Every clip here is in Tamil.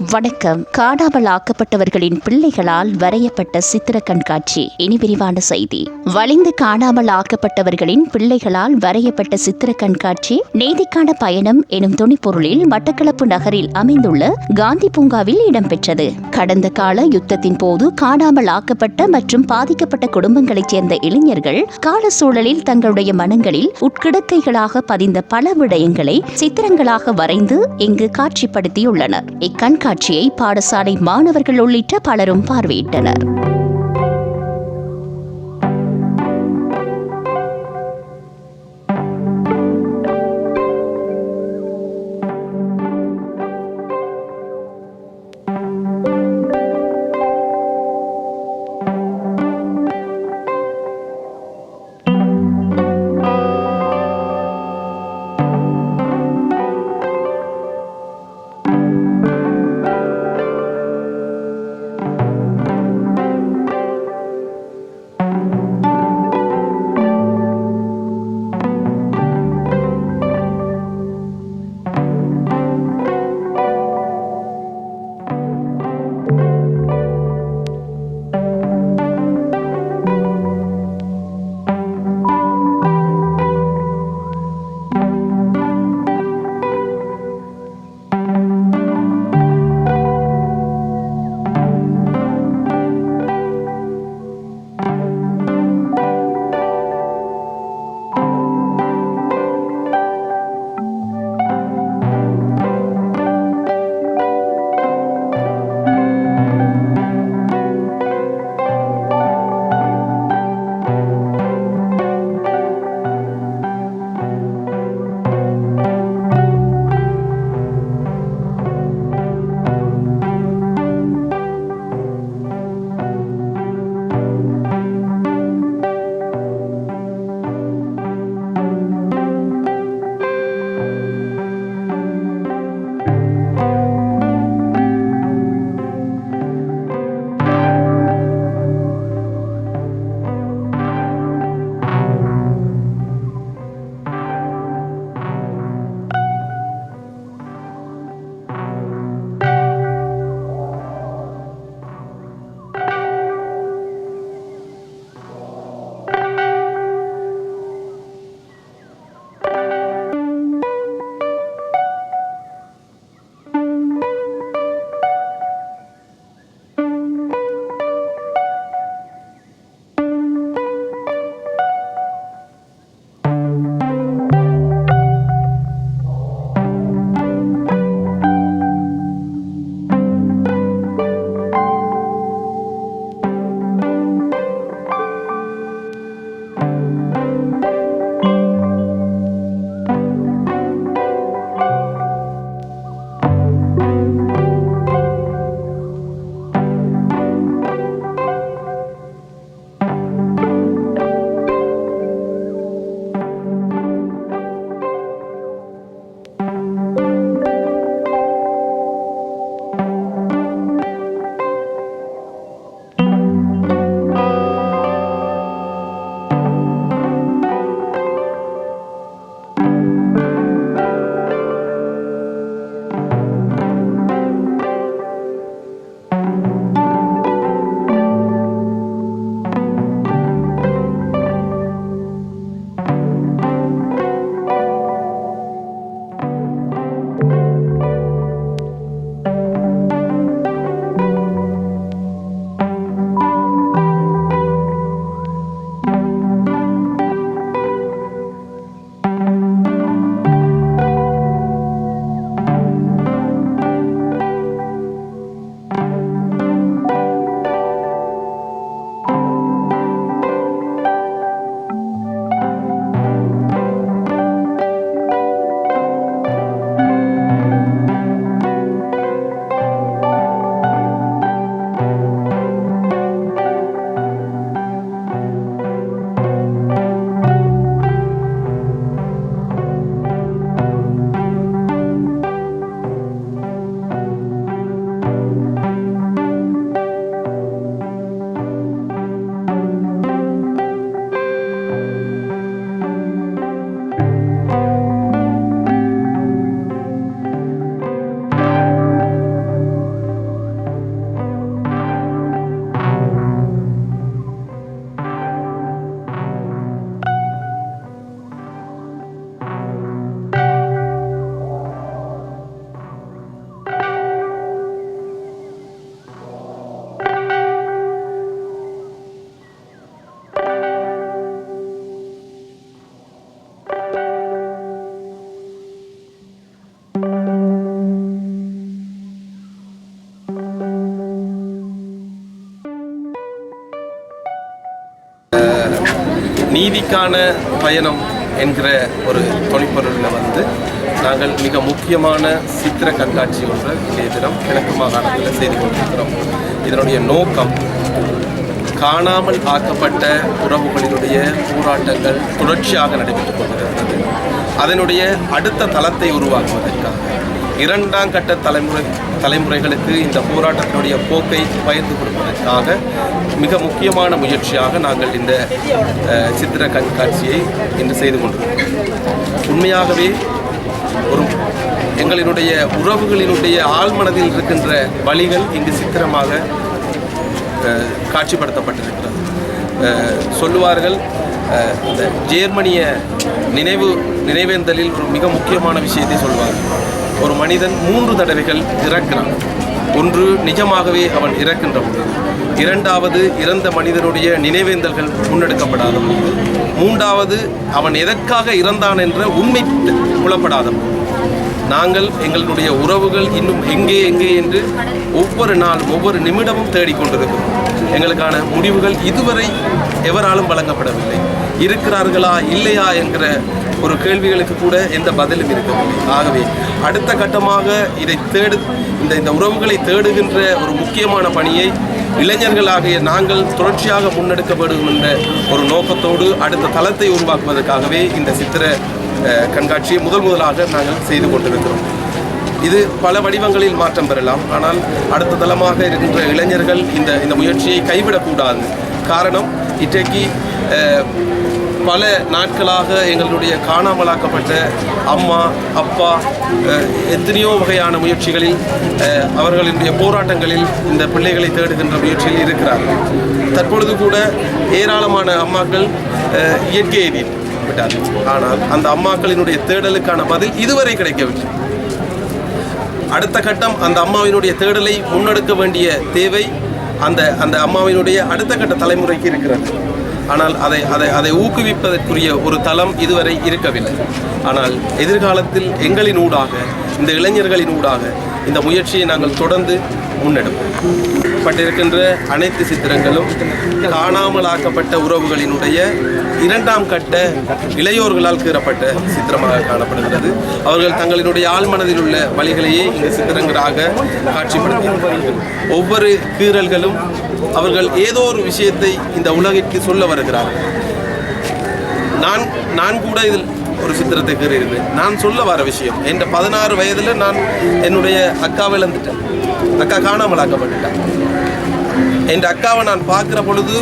வணக்கம். காணாமல் ஆக்கப்பட்டவர்களின் பிள்ளைகளால் வரையப்பட்ட சித்திர கண்காட்சி. இனி விரிவான செய்தி. வலிந்து காணாமல் ஆக்கப்பட்டவர்களின் பிள்ளைகளால் வரையப்பட்ட சித்திர கண்காட்சி நீதிக்கான பயணம் எனும் துணிப்பொருளில் மட்டக்களப்பு நகரில் அமைந்துள்ள காந்தி பூங்காவில் இடம்பெற்றது. கடந்த கால யுத்தத்தின் போது காணாமல் ஆக்கப்பட்ட மற்றும் பாதிக்கப்பட்ட குடும்பங்களைச் சேர்ந்த இளைஞர்கள் கால சூழலில் தங்களுடைய மனங்களில் உட்கிடக்கைகளாக பதிந்த பல விடயங்களை சித்திரங்களாக வரைந்து இங்கு காட்சிப்படுத்தியுள்ளனர். தொலைக்காட்சியை பாடசாலை மாணவர்கள் உள்ளிட்ட பலரும் பார்வையிட்டனர். நீதிக்கான பயணம் என்கிற ஒரு தொனிப்பொருளில் வந்து நாங்கள் மிக முக்கியமான சித்திர கண்காட்சி ஒன்றை இன்றைய தினம் கிழக்கு மாகாணத்தில் செய்து கொண்டிருக்கிறோம். இதனுடைய நோக்கம் காணாமல் ஆக்கப்பட்ட உறவுகளினுடைய போராட்டங்கள் தொடர்ச்சியாக நடைபெற்றுக் கொண்டிருக்கிறது. அதனுடைய அடுத்த தளத்தை உருவாக்குவதற்காக இரண்டாம் கட்ட தலைமுறை தலைமுறைகளுக்கு இந்த போராட்டத்தினுடைய போக்கை பகிர்ந்து கொடுப்பதற்காக மிக முக்கியமான முயற்சியாக நாங்கள் இந்த சித்திர கண்காட்சியை இன்று செய்து கொண்டிருக்கிறோம். உண்மையாகவே ஒரு எங்களினுடைய உறவுகளினுடைய ஆழ்மனதில் இருக்கின்ற வழிகள் இங்கு சித்திரமாக காட்சிப்படுத்தப்பட்டிருக்கிறது. சொல்லுவார்கள் இந்த ஜேர்மனிய நினைவு நினைவேந்தலில் ஒரு மிக முக்கியமான விஷயத்தை சொல்வார்கள். ஒரு மனிதன் மூன்று தடவைகள் இறக்கிறான். ஒன்று நிஜமாகவே அவன் இறக்கின்ற பொழுது. இரண்டாவது இறந்த மனிதனுடைய நினைவேந்தல்கள் முன்னெடுக்கப்படாத பொழுது. மூன்றாவது அவன் எதற்காக இறந்தான் என்ற உண்மை புலப்படாத நாங்கள் எங்களுடைய உறவுகள் இன்னும் எங்கே எங்கே என்று ஒவ்வொரு நாளும் ஒவ்வொரு நிமிடமும் தேடிக்கொண்டிருக்கிறோம். எங்களுக்கான முடிவுகள் இதுவரை எவராலும் வழங்கப்படவில்லை. இருக்கிறார்களா இல்லையா என்கிற ஒரு கேள்விகளுக்கு கூட எந்த பதிலும் இருக்கவில்லை ஆகவே அடுத்த கட்டமாக இதை தேடு இந்த இந்த உறவுகளை தேடுகின்ற ஒரு முக்கியமான பணியை இளைஞர்களாகிய நாங்கள் தொடர்ச்சியாக முன்னெடுக்க வேண்டும் என்ற ஒரு நோக்கத்தோடு அடுத்த தளத்தை உருவாக்குவதற்காகவே இந்த சித்திர கண்காட்சியை முதல் முதலாக நாங்கள் செய்து கொண்டிருக்கிறோம். இது பல வடிவங்களில் மாற்றம் பெறலாம். ஆனால் அடுத்த தளமாக இருக்கின்ற இளைஞர்கள் இந்த இந்த முயற்சியை கைவிடக்கூடாது. காரணம் இன்றைக்கு பல நாட்களாக எங்களுடைய காணாமலாக்கப்பட்ட அம்மா அப்பா எத்தனையோ வகையான முயற்சிகளில் அவர்களுடைய போராட்டங்களில் இந்த பிள்ளைகளை தேடுகின்ற முயற்சியில் இருக்கிறார்கள். தற்பொழுது கூட ஏராளமான அம்மாக்கள் அஹ், இயற்கை எதிர் விட்டார்கள். ஆனால் அந்த அம்மாக்களினுடைய தேடலுக்கான பதில் இதுவரை கிடைக்கவில்லை. அடுத்த கட்டம் அந்த அம்மாவினுடைய தேடலை முன்னெடுக்க வேண்டிய தேவை அந்த அந்த அம்மாவினுடைய அடுத்த கட்ட தலைமுறைக்கு இருக்கிறது. ஆனால் அதை அதை அதை ஊக்குவிப்பதற்குரிய ஒரு தளம் இதுவரை இருக்கவில்லை. ஆனால் எதிர்காலத்தில் எங்களின் ஊடாக இந்த இளைஞர்களின் ஊடாக இந்த முயற்சியை நாங்கள் தொடர்ந்து முன்னெடுப்போம். பட்டிருக்கின்ற அனைத்து சித்திரங்களும் காணாமலாக்கப்பட்ட உறவுகளினுடைய இரண்டாம் கட்ட இளையோர்களால் கீறப்பட்ட சித்திரமாக காணப்படுகிறது. அவர்கள் தங்களினுடைய ஆழ்மனதில் உள்ள வழிகளையே இந்த சித்திரங்களாக காட்சிப்படுத்துகிறார்கள் ஒவ்வொரு கீறல்களும் அவர்கள் ஏதோ ஒரு விஷயத்தை இந்த உலகிற்கு சொல்ல வருகிறார்கள். நான் நான் கூட இதில் ஒரு சித்திரத்தை கீறியிருந்தேன் நான் சொல்ல வர விஷயம் என்ற பதினாறு வயதில் நான் என்னுடைய அக்காவை இழந்துட்டேன். அக்கா காணாமலாக்கப்பட்டுட்டான் என் அக்காவை நான் பார்க்குற பொழுது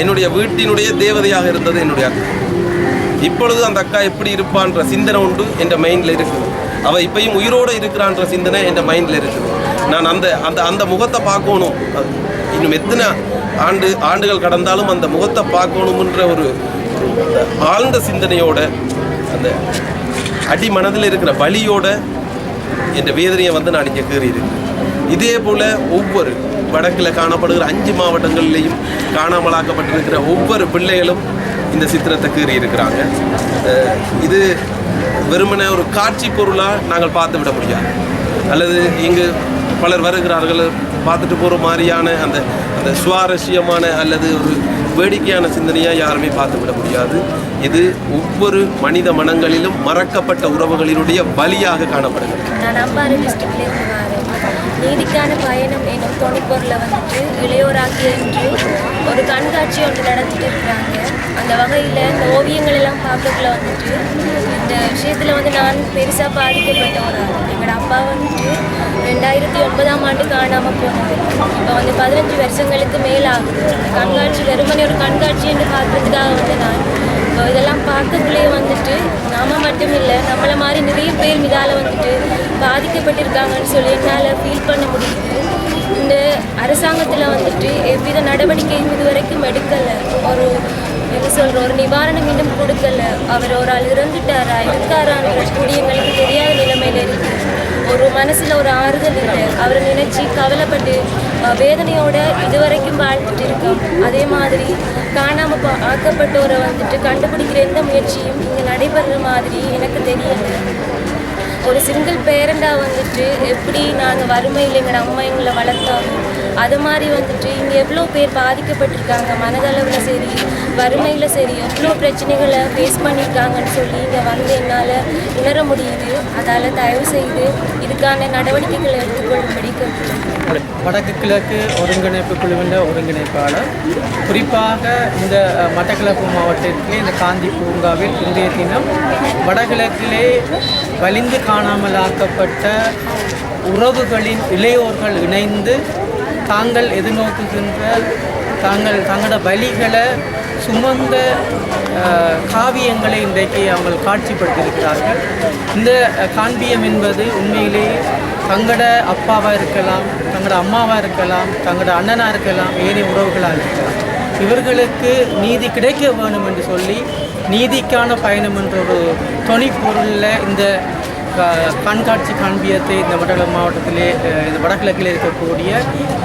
என்னுடைய வீட்டினுடைய தேவதையாக இருந்தது என்னுடைய அக்கா. இப்பொழுது அந்த அக்கா எப்படி இருப்பான்ற சிந்தனை உண்டு என் மைண்டில் இருக்குது. அவள் இப்பையும் உயிரோடு இருக்கிறான்ற சிந்தனை என் மைண்டில் இருக்குது. நான் அந்த அந்த அந்த முகத்தை பார்க்கணும். அது இன்னும் எத்தனை ஆண்டு ஆண்டுகள் கடந்தாலும் அந்த முகத்தை பார்க்கணுன்ற ஒரு ஆழ்ந்த சிந்தனையோட அந்த அடி மனதில் இருக்கிற வலியோட என்ற வேதனையை வந்து நான் இங்கே கீறியிருக்கேன். இதே போல் ஒவ்வொரு வடக்கில் காணப்படுகிற அஞ்சு மாவட்டங்கள்லேயும் காணாமலாக்கப்பட்டிருக்கிற ஒவ்வொரு பிள்ளைகளும் இந்த சித்திரத்தை கீறி இருக்கிறாங்க இது வெறுமனே ஒரு காட்சி பொருளாக நாங்கள் பார்த்து விட முடியாது. அல்லது இங்கு பலர் வருகிறார்கள் பார்த்துட்டு போகிற மாதிரியான அந்த அந்த சுவாரஸ்யமான அல்லது ஒரு வேடிக்கையான சிந்தனையாக யாருமே பார்த்துவிட முடியாது. இது ஒவ்வொரு மனித மனங்களிலும் மறக்கப்பட்ட உறவுகளினுடைய வழியாக காணப்படுகிறது. நீதிக்கான பயணம் என்னும் துணைப்பொருளை வந்துட்டு இளையோராக்கிய என்று ஒரு கண்காட்சி ஒன்று நடத்திட்டு இருக்கிறாங்க. அந்த வகையில் இந்த ஓவியங்கள் எல்லாம் பார்க்கக்குள்ள வந்துட்டு இந்த விஷயத்தில் வந்து நான் பெருசாக பாதிக்கப்பட்ட ஒரு எங்களோட அப்பா வந்துட்டு ரெண்டாயிரத்தி ஒன்பதாம் ஆண்டு காணாமல் போனது. இப்போ வந்து பதினஞ்சு வருஷங்களுக்கு மேலாகுது இந்த கண்காட்சி வெறுமனே ஒரு கண்காட்சி என்று பார்க்கறதுக்காக வந்து நான் இப்போ இதெல்லாம் பார்க்கக்குள்ளேயே வந்துட்டு நாம மட்டும் இல்லை நம்மளை மாதிரி நிறைய பேர் இதால் வந்துட்டு பாதிக்கப்பட்டிருக்காங்கன்னு சொல்லி என்னால் ஃபீல் பண்ண முடியுது. இந்த அரசாங்கத்தில் வந்துட்டு எவ்வித நடவடிக்கையும் இது வரைக்கும் எடுக்கலை. ஒரு என்ன சொல்கிற ஒரு நிவாரணம் இன்னும் கொடுக்கல. அவர் ஒரு ஆள் இறந்துட்டாரா? இருக்காரான்ற கூடிய எங்களுக்கு தெரியாத நிலைமையில இருக்கு. ஒரு மனசில் ஒரு ஆறுதல் இல்லை அவரை நினைச்சு கவலைப்பட்டு வேதனையோட இதுவரைக்கும் வாழ்ந்துட்டு இருக்கோம். அதே மாதிரி காணாமல் பா ஆக்கப்பட்டோரை வந்துட்டு கண்டுபிடிக்கிற எந்த முயற்சியும் இங்கே நடைபெறுற மாதிரி எனக்கு தெரியல. ஒரு சிங்கிள் பேரண்டாக வந்துட்டு எப்படி நாங்கள் வறுமையில் எங்களோட அம்மா எங்களை வளர்த்தாங்க அது மாதிரி வந்துட்டு இங்கே எவ்வளோ பேர் பாதிக்கப்பட்டிருக்காங்க மனதளவில் சரி வறுமையில் சரி எவ்வளோ பிரச்சனைகளை ஃபேஸ் பண்ணியிருக்காங்கன்னு சொல்லி இங்கே வந்து என்னால் உணர முடியுது. அதால் தயவு செய்து இதுக்கான நடவடிக்கைகளை எடுத்துக்கொள்ளும்படி வடக்கு கிழக்கு ஒருங்கிணைப்பு குழுவின் ஒருங்கிணைப்பாளர். குறிப்பாக இந்த மட்டக்கிழக்கு மாவட்டத்திலே இந்த காந்தி பூங்காவில் இன்றைய தினம் வடகிழக்கிலே வலிந்து காணாமல் ஆக்கப்பட்ட உறவுகளின் இளையோர்கள் இணைந்து தாங்கள் எதிர்நோக்குகின்ற தாங்கள் தங்களோட வழிகளை சுமந்த காவியங்களை இன்றைக்கு அவங்க காட்சிப்படுத்தியிருக்கிறார்கள். இந்த காண்பியம் என்பது உண்மையிலேயே தங்களோட அப்பாவாக இருக்கலாம் தங்களோட அம்மாவாக இருக்கலாம் தங்களோட அண்ணனாக இருக்கலாம் ஏனைய உறவுகளாக இருக்கலாம். இவர்களுக்கு நீதி கிடைக்க வேணும் என்று சொல்லி நீதிக்கான பயணம் என்ற ஒரு தொனிப்பொருளில் இந்த கண்காட்சி காண்பியத்தை இந்த வடகிழக்கு மாவட்டத்திலே இந்த வடகிழக்கில் இருக்கக்கூடிய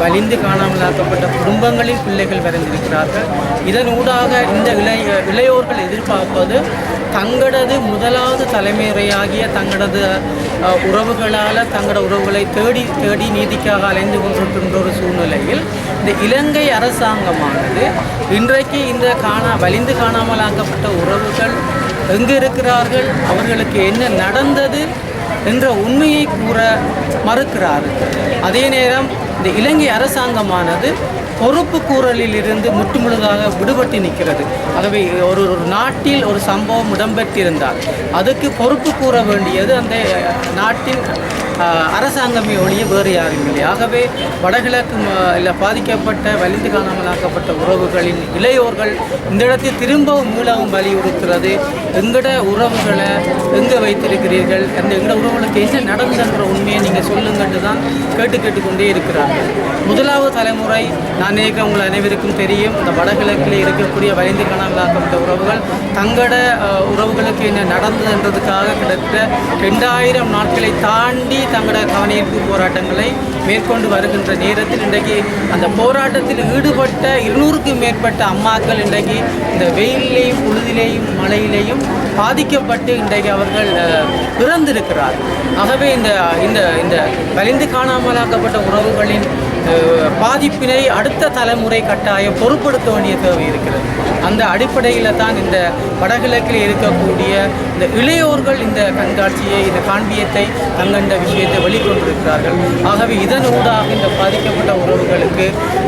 வலிந்து காணாமலாக்கப்பட்ட குடும்பங்களின் பிள்ளைகள் வரைந்திருக்கிறார்கள். இதன் ஊடாக இந்த இளைய இளையோர்கள் எதிர்பார்ப்பது தங்களது முதலாவது தலைமுறையாகிய தங்களது உறவுகளால் தங்களோட உறவுகளை தேடி தேடி நீதிக்காக அலைந்து கொண்டிருக்கின்ற ஒரு சூழ்நிலையில் இந்த இலங்கை அரசாங்கமானது இன்றைக்கு இந்த காணா வலிந்து காணாமலாக்கப்பட்ட உறவுகள் எங்கு இருக்கிறார்கள் அவர்களுக்கு என்ன நடந்தது என்ற உண்மையை கூற மறுக்கிறார்கள். அதே நேரம் இந்த இலங்கை அரசாங்கமானது பொறுப்பு கூறலில் இருந்து முற்றுமுழுதாக விடுபட்டு நிற்கிறது. ஆகவே ஒரு ஒரு நாட்டில் ஒரு சம்பவம் இடம்பெற்றிருந்தால் அதுக்கு பொறுப்பு கூற வேண்டியது அந்த நாட்டின் அரசாங்கமே ஒழிய வேறு யாரும் இல்லை. ஆகவே வடகிழக்கு இல்லை பாதிக்கப்பட்ட வலிந்து காணாமலாக்கப்பட்ட உறவுகளின் இளையோர்கள் இந்த இடத்தை திரும்பவும் மீளவும் வலியுறுத்துறது. எங்கட உறவுகளை எங்கே வைத்திருக்கிறீர்கள்? அந்த எங்கட உறவுகளுக்கு என்ன நடந்ததுன்ற உண்மையை நீங்கள் சொல்லுங்கன்னு தான் கேட்டு கேட்டுக்கொண்டே இருக்கிறார்கள் முதலாவது தலைமுறை நான் நினைக்க உங்கள் அனைவருக்கும் தெரியும் இந்த வடகிழக்கில் இருக்கக்கூடிய வலிந்து காணாமலாக்கப்பட்ட உறவுகள் தங்களோட உறவுகளுக்கு என்ன நடந்ததுன்றதுக்காக கிட்டத்தட்ட ரெண்டாயிரம் நாட்களை தாண்டி தங்களோட கவனிப்பு போராட்டங்களை மேற்கொண்டு வருகின்ற நேரத்தில் இன்றைக்கு அந்த போராட்டத்தில் ஈடுபட்ட இருநூறுக்கும் மேற்பட்ட அம்மாக்கள் இன்றைக்கு இந்த வெயிலையும் புழுதிலேயும் மழையிலேயும் பாதிக்கப்பட்டு இன்றைக்கு அவர்கள் அஹ், ஆகவே இந்த இந்த இந்த வலிந்து காணாமலாக்கப்பட்ட உறவுகளின் பாதிப்பினை அடுத்த தலைமுறை கட்டாயம் பொறுப்படுத்த வேண்டிய தேவை இருக்கிறது. அந்த அடிப்படையில் தான் இந்த வடகிழக்கில் இருக்கக்கூடிய இந்த இளையோர்கள் இந்த கண்காட்சியை இந்த காண்பியத்தை தங்கண்ட விஷயத்தை வெளிக்கொண்டிருக்கிறார்கள். ஆகவே இதன் ஊடாக இந்த பாதிக்கப்பட்ட உறவுகளுக்கு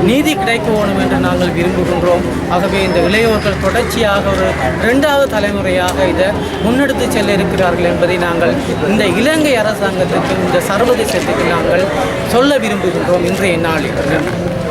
நீதி கிடைக்க வேணும் என்று நாங்கள் விரும்புகின்றோம். ஆகவே இந்த இளையோர்கள் தொடர்ச்சியாக ஒரு இரண்டாவது தலைமுறையாக இதை முன்னெடுத்து செல்ல இருக்கிறார்கள் என்பதை நாங்கள் இந்த இலங்கை அரசாங்கத்துக்கு இந்த சர்வதேசத்துக்கு நாங்கள் சொல்ல விரும்புகின்றோம். இன்றைய 哪里？